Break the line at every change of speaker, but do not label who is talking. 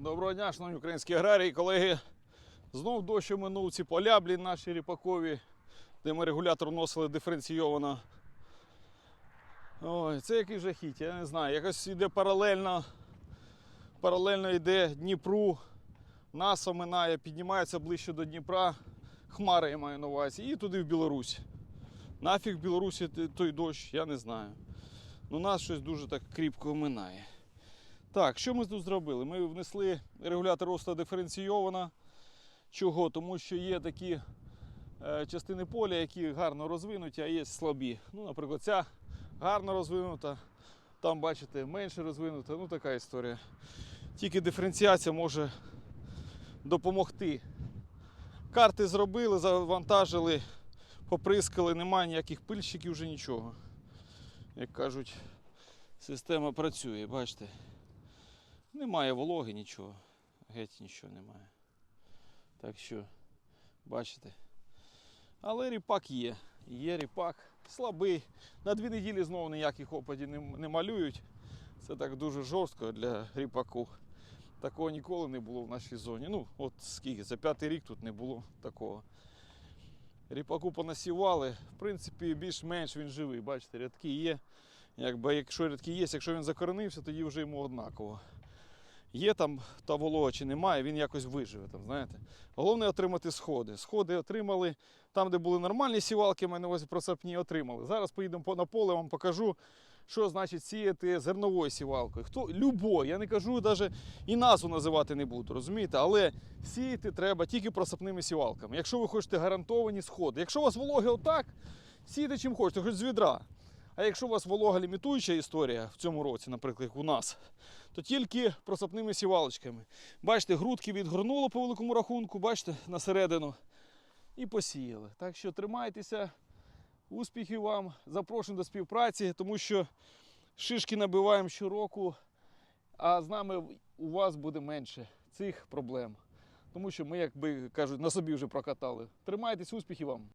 Доброго дня, шановні українські аграрії, колеги. Знов дощ минув ці поля, блін, наші ріпакові, де ми регулятор вносили диференційовано. Ой, це який жахіття, я не знаю. Якось йде паралельно, паралельно йде Дніпру, нас оминає, піднімається ближче до Дніпра, хмари я маю на увазі, і туди в Білорусь. Нафіг в Білорусі той дощ, я не знаю. Ну нас щось дуже так кріпко оминає. Так, що ми тут зробили? Ми внесли регулятор росту диференційовано. Чого? Тому що є такі е, частини поля, які гарно розвинуті, а є слабі. Ну, наприклад, ця гарно розвинута, там, бачите, менше розвинута. Ну, така історія. Тільки диференціація може допомогти. Карти зробили, завантажили, поприскали, немає ніяких пильщиків, вже нічого. Як кажуть, система працює, бачите. Немає вологи, нічого. Геть нічого немає. Так що, бачите. Але ріпак є. Є ріпак. Слабий. На дві неділі знову ніяких опадів не, не малюють. Це так дуже жорстко для ріпаку. Такого ніколи не було в нашій зоні. Ну, от скільки, за п'ятий рік тут не було такого. Ріпаку понасівали. В принципі, більш-менш він живий. Бачите, рядки є. Якби, якщо рядки є, якщо він закоренився, тоді вже йому однаково. Є там та волога чи немає, він якось виживе. Там, знаєте. Головне отримати сходи. Сходи отримали там, де були нормальні сівалки, в мене ось просапні отримали. Зараз поїдемо на поле, вам покажу, що значить сіяти зерновою сівалкою. Хто любой, я не кажу навіть і назву називати не буду, розумієте? Але сіяти треба тільки просапними сівалками. Якщо ви хочете гарантовані сходи. Якщо у вас вологи отак, сійте чим хочете, хоч з відра. А якщо у вас волога лімітуюча історія в цьому році, наприклад, як у нас, то тільки просапними сівалочками. Бачите, грудки відгорнуло по великому рахунку, бачите, на середину. І посіяли. Так що тримайтеся, успіхів вам, запрошую до співпраці, тому що шишки набиваємо щороку, а з нами у вас буде менше цих проблем. Тому що ми, як би кажуть, на собі вже прокатали. Тримайтесь, успіхів вам!